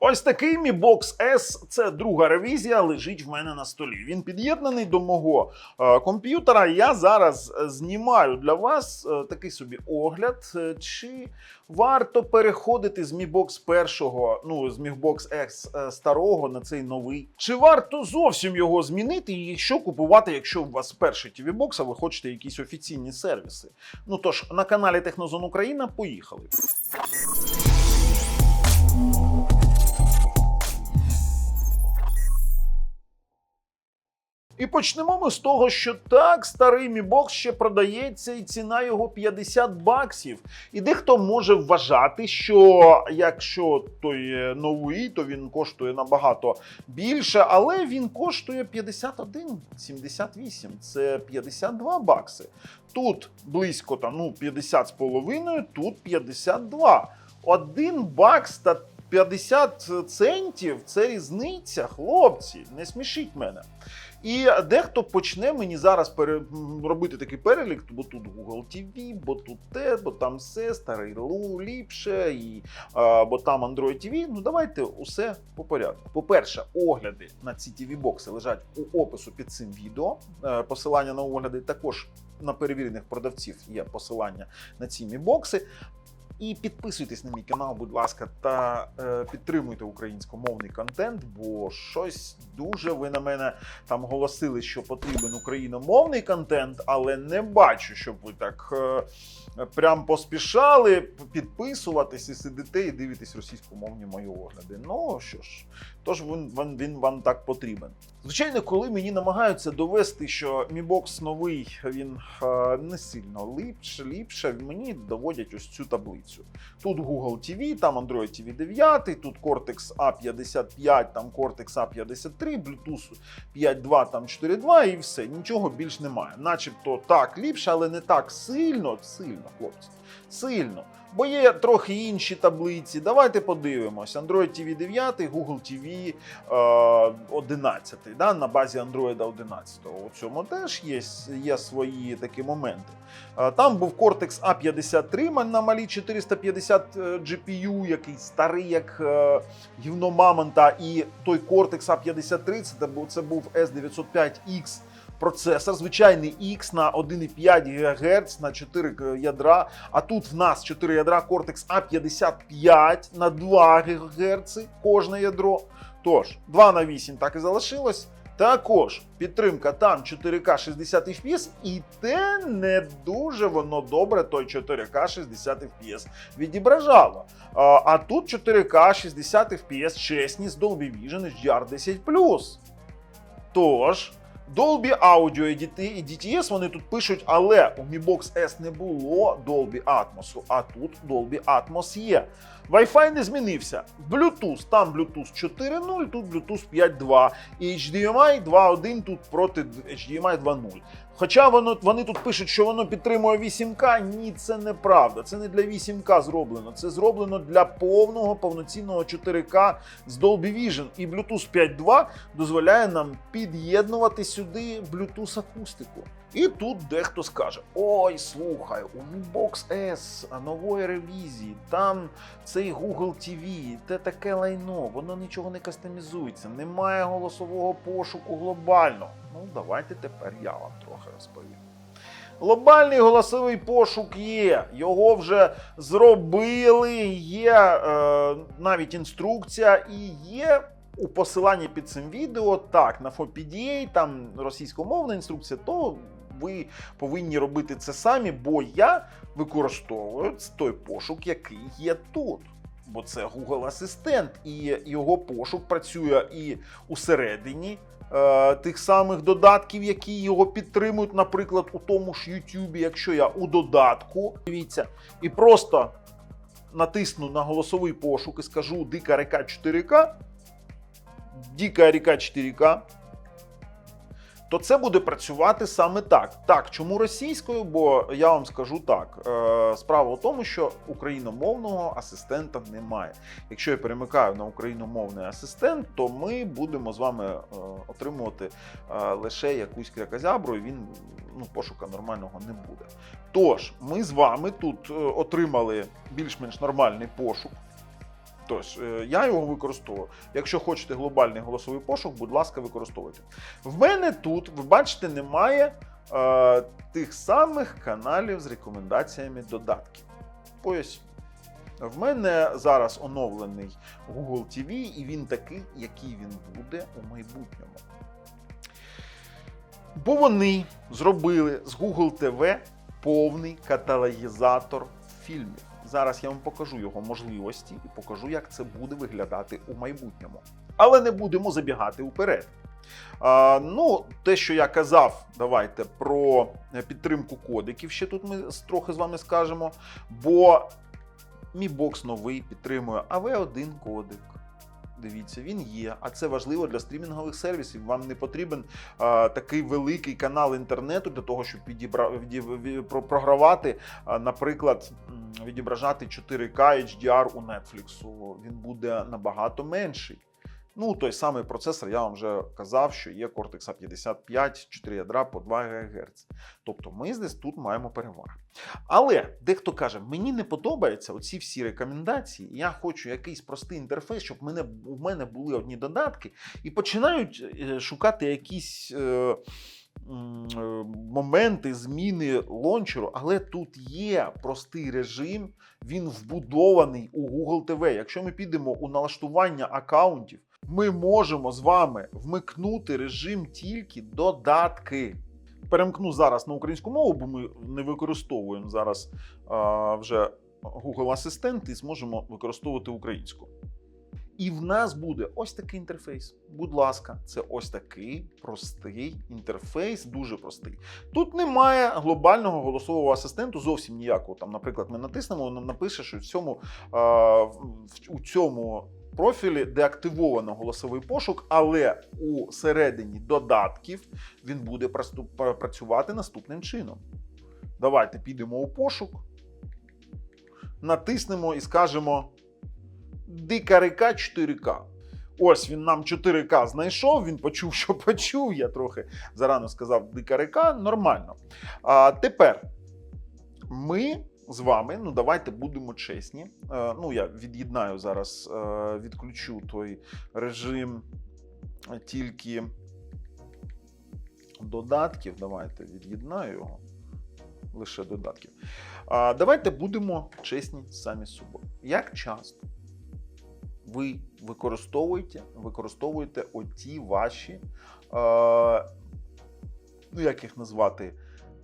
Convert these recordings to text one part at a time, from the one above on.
Ось такий Mi Box S, це друга ревізія, лежить в мене на столі. Він під'єднаний до мого е, комп'ютера. Я зараз е, знімаю для вас е, такий собі огляд, е, чи варто переходити з Mi Box першого, ну з Mi Box X е, старого на цей новий. Чи варто зовсім його змінити і що купувати, якщо у вас перший TV Box, а ви хочете якісь офіційні сервіси? Ну тож на каналі Технозон Україна поїхали. І почнемо ми з того, що так, старий Box ще продається, і ціна його 50 баксів. І дехто може вважати, що якщо той е, новий, то він коштує набагато більше, але він коштує 51,78. Це 52 бакси. Тут близько там, ну, 50 з половиною, тут 52. Один бакс та 50 центів це різниця, хлопці, не смішіть мене. І дехто почне мені зараз пере... робити такий перелік, бо тут Google TV, бо тут те, бо там все, старий Лу ліпше, і, а, бо там Android TV. Ну давайте усе по порядку. По-перше, огляди на ці TV бокси лежать у опису під цим відео. Е, Посилання на огляди також на перевірених продавців є посилання на ці Mi бокси. І підписуйтесь на мій канал, будь ласка, та е, підтримуйте українськомовний контент, бо щось дуже ви на мене там голосили, що потрібен україномовний контент, але не бачу, щоб ви так е, прям поспішали підписуватись і сидите і дивитесь російськомовні мої огляди. Ну що ж, тож він, він, він вам так потрібен. Звичайно, коли мені намагаються довести, що Mi Box новий він е, не сильно ліпше, ліпше, мені доводять ось цю таблицю. Тут Google TV, там Android TV 9, тут Cortex A55, там Cortex A53, Bluetooth 5.2, там 4.2 і все. Нічого більш немає. Начебто так ліпше, але не так сильно, сильно, хлопці. Сильно. Бо є трохи інші таблиці. Давайте подивимось. Android TV 9, Google TV е, 11, да, на базі Android 11. У цьому теж є, є свої такі моменти. Е, Там був Cortex A53 на малій 450 е, GPU, який старий, як е, гівно мамонта, і той Cortex A53 це це був S905X процесор, звичайний X на 1,5 ГГц на 4 ядра. А тут в нас 4 ядра Cortex A55 на 2 ГГц кожне ядро. Тож, 2 на 8 так і залишилось. Також підтримка там 4К 60 FPS, і те не дуже воно добре той 4К 60 FPS відображало. А, тут 4К 60 FPS чесні з Dolby Vision HDR10+. Тож, Dolby Audio і DTS вони тут пишуть, але у Mi Box S не було Dolby Atmos, а тут Dolby Atmos є. Wi-Fi не змінився. Bluetooth, там Bluetooth 4.0, тут Bluetooth 5.2. І HDMI 2.1 тут проти HDMI 2.0. Хоча воно, вони тут пишуть, що воно підтримує 8К, ні, це неправда. Це не для 8К зроблено. Це зроблено для повного повноцінного 4К з Dolby Vision. І Bluetooth 5.2 дозволяє нам під'єднувати сюди Bluetooth акустику. І тут дехто скаже: Ой, слухай, у Box S нової ревізії, там цей Google TV, те таке лайно, воно нічого не кастомізується, немає голосового пошуку глобального. Ну, давайте тепер я вам трохи розповім. Глобальний голосовий пошук є, його вже зробили, є е, навіть інструкція і є. У посиланні під цим відео так на FOPDA, там російськомовна інструкція, то ви повинні робити це самі, бо я використовую той пошук, який є тут. Бо це Google Асистент, і його пошук працює і усередині е, тих самих додатків, які його підтримують, наприклад, у тому ж YouTube, якщо я у додатку, дивіться, і просто натисну на голосовий пошук і скажу Дика река 4К, Дика река 4К, то це буде працювати саме так. Так, чому російською? Бо я вам скажу так: е, справа в тому, що україномовного асистента немає. Якщо я перемикаю на україномовний асистент, то ми будемо з вами е, отримувати е, лише якусь крякозябру, і він ну, пошука нормального не буде. Тож, ми з вами тут отримали більш-менш нормальний пошук. Тож, е, я його використовую. Якщо хочете глобальний голосовий пошук, будь ласка, використовуйте. В мене тут, ви бачите, немає е, тих самих каналів з рекомендаціями додатків. Поясню. В мене зараз оновлений Google TV, і він такий, який він буде у майбутньому. Бо вони зробили з Google TV повний каталогізатор фільмів. Зараз я вам покажу його можливості і покажу, як це буде виглядати у майбутньому. Але не будемо забігати уперед. А, ну, те, що я казав, давайте про підтримку кодиків. Ще тут ми трохи з вами скажемо. Бо мій бокс новий підтримує AV1 кодик. Дивіться, він є, а це важливо для стрімінгових сервісів. Вам не потрібен а, такий великий канал інтернету для того, щоб відібра... віді- програвати, а, наприклад, відображати 4К HDR у Netflix. Він буде набагато менший. Ну, той самий процесор, я вам вже казав, що є Cortex A55, 4 ядра по 2 ГГц. Тобто ми десь тут маємо переваги. Але дехто каже, мені не подобаються оці всі рекомендації. Я хочу якийсь простий інтерфейс, щоб мене, у мене були одні додатки, і починають е, шукати якісь. Е, е, Моменти зміни лончеру, але тут є простий режим, він вбудований у Google TV. Якщо ми підемо у налаштування акаунтів, ми можемо з вами вмикнути режим тільки додатки. Перемкну зараз на українську мову, бо ми не використовуємо зараз а, вже Google Асистент і зможемо використовувати українську. І в нас буде ось такий інтерфейс. Будь ласка, це ось такий простий інтерфейс, дуже простий. Тут немає глобального голосового асистенту, зовсім ніякого. Там, наприклад, ми натиснемо, воно напише, що в цьому, а, в- у цьому профілі деактивовано голосовий пошук, але у середині додатків він буде працювати наступним чином. Давайте підемо у пошук, натиснемо і скажемо Дика река 4К. Ось він нам 4К знайшов. Він почув, що почув. Я трохи зарано сказав дика река. Нормально. А тепер ми з вами, ну давайте будемо чесні. Е, ну, я від'єднаю зараз, е, відключу той режим е, тільки додатків. Давайте від'єднаю його. Лише додатків. А, давайте будемо чесні самі з собою. Як часто ви використовуєте, використовуєте оті ваші, е, ну як їх назвати,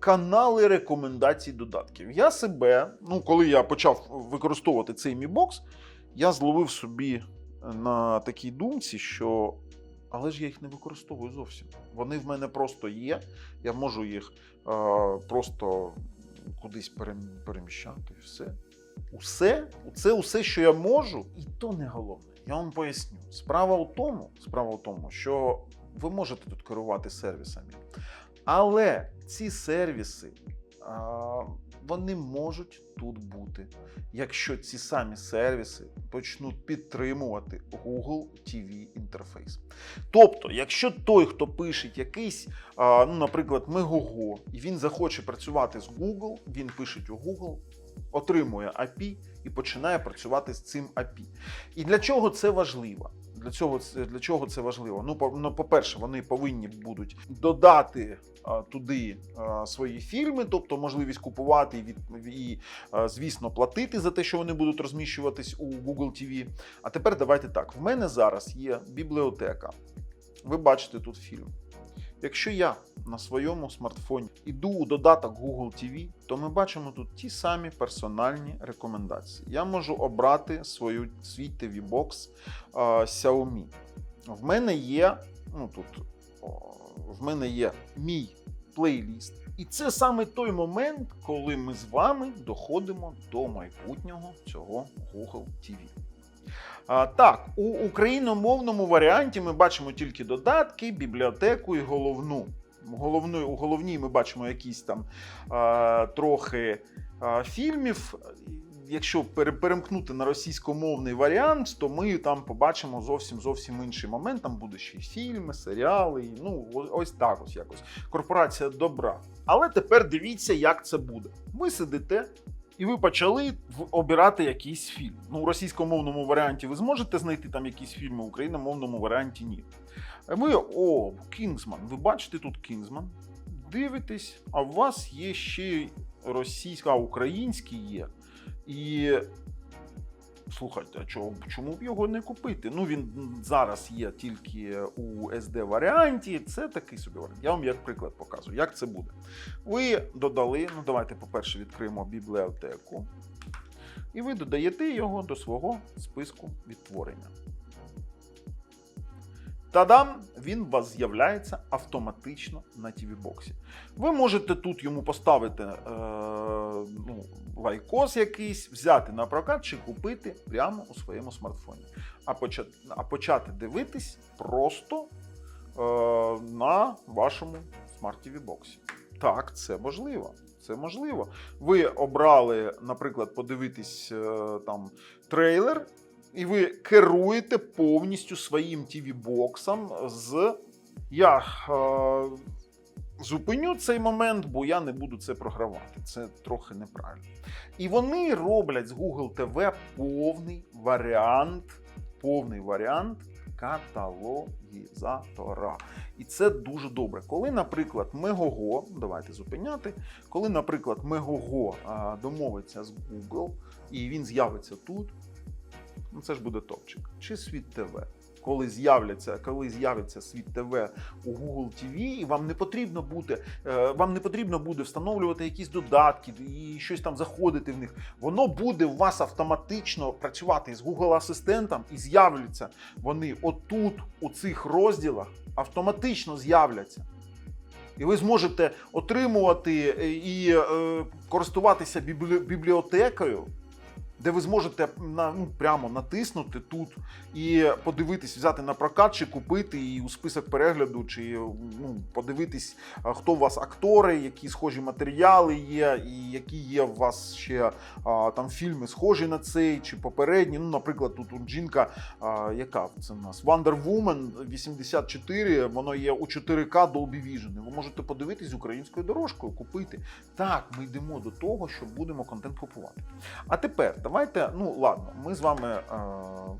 канали рекомендацій додатків. Я себе, ну коли я почав використовувати цей мій бокс, я зловив собі на такій думці, що. Але ж я їх не використовую зовсім. Вони в мене просто є. Я можу їх е, просто кудись переміщати все. Усе, це усе, що я можу, і то не головне. Я вам поясню. Справа у тому, справа у тому, що ви можете тут керувати сервісами, але ці сервіси вони можуть тут бути, якщо ці самі сервіси почнуть підтримувати Google TV інтерфейс. Тобто, якщо той, хто пише якийсь, ну, наприклад, Megogo, і він захоче працювати з Google, він пише у Google, отримує API і починає працювати з цим API. І для чого це важливо? Для цього це для чого це важливо? Ну, по, ну, по-перше, вони повинні будуть додати туди свої фільми, тобто можливість купувати і, від, і звісно, платити за те, що вони будуть розміщуватись у Google TV. А тепер давайте так: в мене зараз є бібліотека. Ви бачите тут фільм. Якщо я на своєму смартфоні іду у додаток Google TV, то ми бачимо тут ті самі персональні рекомендації. Я можу обрати свою, свій TV а, Xiaomi. В мене є, ну тут о, в мене є мій плейліст. І це саме той момент, коли ми з вами доходимо до майбутнього цього Google TV. Так, у україномовному варіанті ми бачимо тільки додатки, бібліотеку і головну. Головну, у головній ми бачимо якісь там а, трохи а, фільмів. Якщо перемкнути на російськомовний варіант, то ми там побачимо зовсім зовсім інший момент. Там буде ще фільми, серіали. Ну, ось так ось якось. Корпорація добра. Але тепер дивіться, як це буде. Ви сидите і ви почали обирати якийсь фільм. Ну, у російськомовному варіанті ви зможете знайти там якісь фільми, у україномовному варіанті ні. Ви о, Кінгсман. Ви бачите тут Кінгсман, дивитесь, а у вас є ще російська, а український є. І слухайте, а чому, чому б його не купити? Ну він зараз є тільки у SD варіанті. Це такий собі варіант. Я вам як приклад показую, як це буде. Ви додали, ну давайте, по-перше, відкриємо бібліотеку. І ви додаєте його до свого списку відтворення. Тадам! Він у вас з'являється автоматично на TV боксі. Ви можете тут йому поставити е, ну, лайкос якийсь, взяти на прокат чи купити прямо у своєму смартфоні. А почати, а почати дивитись просто е, на вашому смарт TV боксі. Так, це можливо. Це можливо. Ви обрали, наприклад, подивитись е, там трейлер, і ви керуєте повністю своїм TV-боксом з. Я е, зупиню цей момент, бо я не буду це програвати. Це трохи неправильно. І вони роблять з Google TV повний варіант, повний варіант каталогізатора. І це дуже добре. Коли, наприклад, Мегого, давайте зупиняти, коли, наприклад, Мегого а, домовиться з Google і він з'явиться тут, ну це ж буде топчик. Чи світ ТВ. Коли з'являться, коли з'явиться світ ТВ у Google TV, і вам не потрібно буде, е, вам не потрібно буде встановлювати якісь додатки і щось там заходити в них. Воно буде у вас автоматично працювати з Google асистентом, і з'являться вони отут, у цих розділах, автоматично з'являться. І ви зможете отримувати е, і е, користуватися бібліотекою, де ви зможете на, ну, прямо натиснути тут і подивитись, взяти на прокат, чи купити і у список перегляду, чи ну, подивитись, хто у вас актори, які схожі матеріали є, і які є у вас ще а, там фільми схожі на цей, чи попередні. Ну, наприклад, тут от жінка, а, яка це в нас Wonder Woman 84, воно є у 4К Dolby Vision. Ви можете подивитись українською дорожкою, купити. Так, ми йдемо до того, що будемо контент купувати. А тепер давайте, ну ладно, ми з вами е,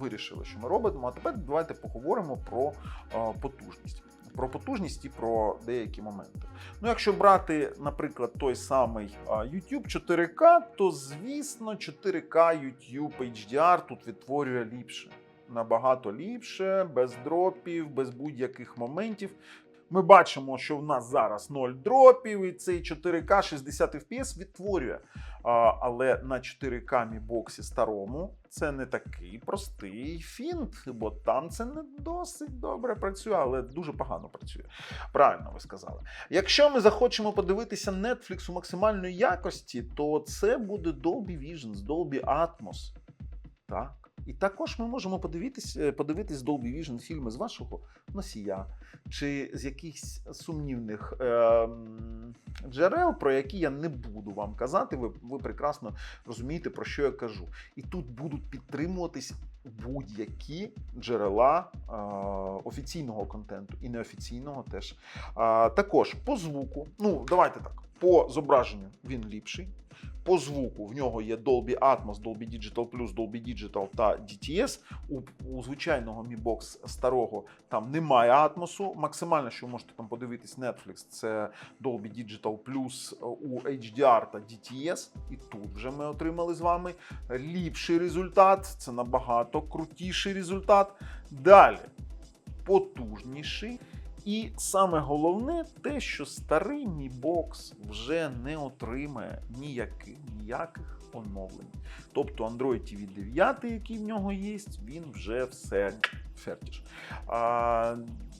вирішили, що ми робимо. А тепер давайте поговоримо про е, потужність. Про потужність і про деякі моменти. Ну, якщо брати, наприклад, той самий YouTube 4К, то звісно 4К YouTube HDR тут відтворює ліпше. Набагато ліпше, без дропів, без будь-яких моментів. Ми бачимо, що в нас зараз 0 дропів, і цей 4К 60 FPS відтворює. Але на 4К Mi боксі старому це не такий простий фінт, бо там це не досить добре працює, але дуже погано працює. Правильно ви сказали. Якщо ми захочемо подивитися Netflix у максимальної якості, то це буде Dolby Vision Dolby Atmos. Так. І також ми можемо подивитись, е, подивитись Dolby Vision фільми з вашого носія чи з якихось сумнівних ем, джерел, про які я не буду вам казати. Ви, ви прекрасно розумієте, про що я кажу. І тут будуть підтримуватись будь-які джерела е, офіційного контенту і неофіційного теж. А, також по звуку, ну давайте так, по зображенню він ліпший. По звуку в нього є Dolby Atmos, Dolby Digital Plus, Dolby Digital та DTS. У, у звичайного Mi Box старого там немає атмосу. Максимально, що ви можете там подивитись Netflix, це Dolby Digital Plus у HDR та DTS. І тут вже ми отримали з вами ліпший результат. Це набагато крутіший результат. Далі потужніший. І саме головне те, що старий Mi Box вже не отримає ніяких, ніяких оновлень. Тобто Android TV 9, який в нього є, він вже все фертіш. А,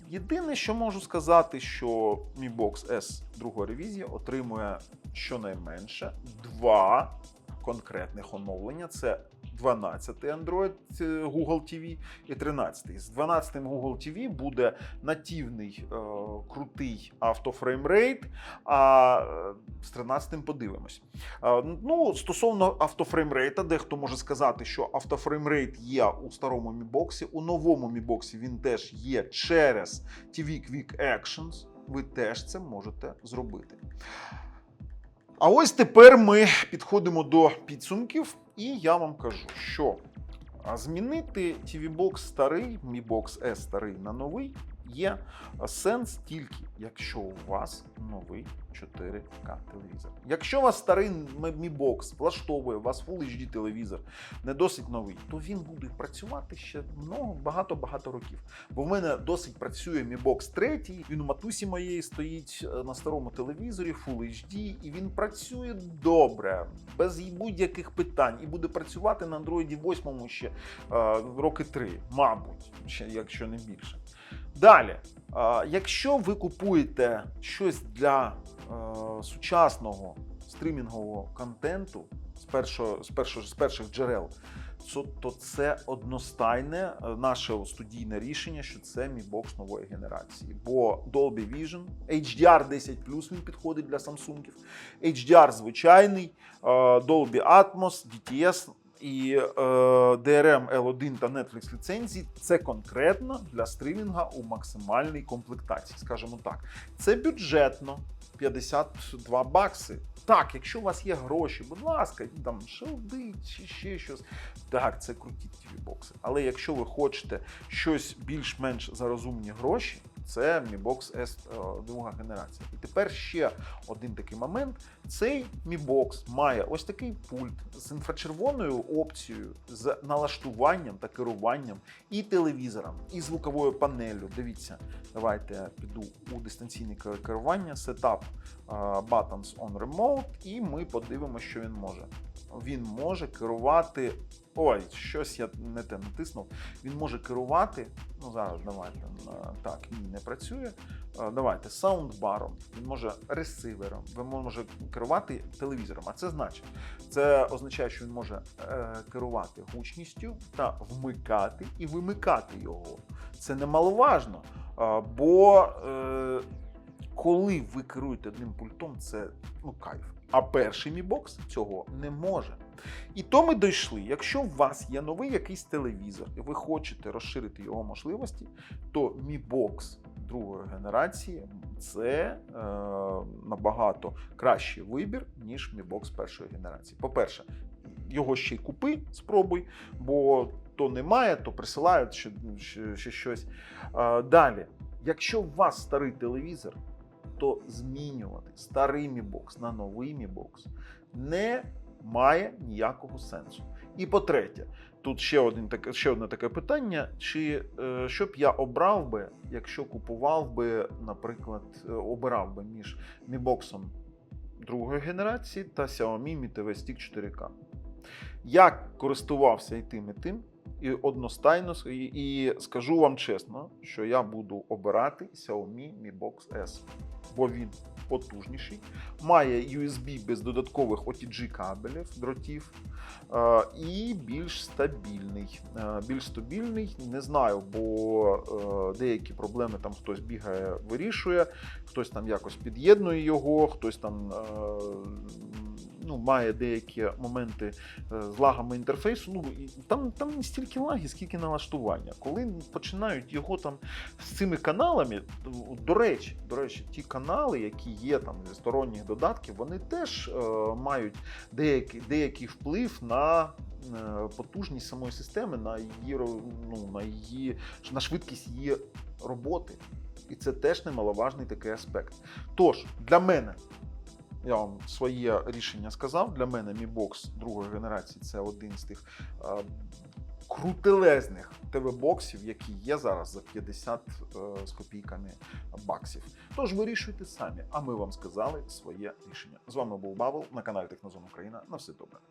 єдине, що можу сказати, що Mi Box S другої ревізії отримує щонайменше два конкретних оновлення. Це 12 Android е, Google TV і 13. З 12 Google TV буде нативний е, крутий автофреймрейт, а е, з 13 подивимось. Е, ну, стосовно автофреймрейта, дехто може сказати, що автофреймрейт є у старому Box, у новому Box він теж є через TV Quick Actions. Ви теж це можете зробити. А ось тепер ми підходимо до підсумків, і я вам кажу, що змінити TV Box старий, Mi Box S старий на новий є сенс тільки, якщо у вас новий 4К телевізор. Якщо у вас старий Box влаштовує, у вас Full HD телевізор не досить новий, то він буде працювати ще много, багато-багато років. Бо в мене досить працює Box 3, він у матусі моєї стоїть е, на старому телевізорі Full HD, і він працює добре, без будь-яких питань, і буде працювати на Android 8 ще е, роки 3, мабуть, ще, якщо не більше. Далі, якщо ви купуєте щось для е, сучасного стрімінгового контенту з першого, з першого з перших джерел, то, то це одностайне е, наше студійне рішення, що це Mi Box нової генерації. Бо Dolby Vision, HDR 10 він підходить для Samsung, HDR звичайний, е, Dolby Atmos, DTS і е, DRM L1 та Netflix ліцензії це конкретно для стрімінга у максимальній комплектації, скажімо так. Це бюджетно 52 бакси. Так, якщо у вас є гроші, будь ласка, там шелди чи ще щось. Так, це круті tv бокси. Але якщо ви хочете щось більш-менш за розумні гроші, це Mi Box S друга генерація. І тепер ще один такий момент. Цей Mi Box має ось такий пульт з інфрачервоною опцією, з налаштуванням та керуванням і телевізором, і звуковою панелью. Дивіться, давайте я піду у дистанційне керування, Setup е, Buttons on Remote, і ми подивимося, що він може. Він може керувати. Ой, щось я не те натиснув. Він може керувати. Ну зараз давайте так, ні, не працює. Е, Давайте саундбаром, він може ресивером, він може керувати телевізором. А це значить, це означає, що він може е, керувати гучністю та вмикати і вимикати його. Це немаловажно, е, бо коли ви керуєте одним пультом, це ну кайф. А перший Box цього не може. І то ми дійшли. Якщо у вас є новий якийсь телевізор, і ви хочете розширити його можливості, то Mi Box другої генерації це е, набагато кращий вибір, ніж Mi Box першої генерації. По-перше, його ще й купи, спробуй, бо то немає, то присилають ще, ще, ще щось. Е, далі, якщо у вас старий телевізор, то змінювати старий Mi Box на новий Mi Box не має ніякого сенсу. І по-третє, тут ще, один, ще одне таке питання: чи е, що б я обрав би, якщо купував би, наприклад, е, обирав би між Mi Box другої генерації та Xiaomi Mi TV Stick 4K. Я користувався і тим, і тим, і одностайно і, і скажу вам чесно, що я буду обирати Xiaomi Mi Box S, бо він потужніший, має USB без додаткових OTG кабелів, дротів е, і більш стабільний. Е, Більш стабільний, не знаю, бо е, деякі проблеми там хтось бігає, вирішує, хтось там якось під'єднує його, хтось там. Ну, має деякі моменти е, з лагами інтерфейсу. Ну там, там не стільки лаги, скільки налаштування. Коли починають його там з цими каналами, до речі, до речі, ті канали, які є там зі сторонніх додатків, вони теж е, мають деякий, деякий вплив на е, потужність самої системи, на її ну, на її на швидкість її роботи. І це теж немаловажний такий аспект. Тож, для мене, я вам своє рішення сказав. Для мене Mi Box другої генерації це один з тих е, крутелезних ТВ-боксів, які є зараз за 50 е, з копійками баксів. Тож вирішуйте самі, а ми вам сказали своє рішення. З вами був Бабл на каналі Технозон Україна. На все добре.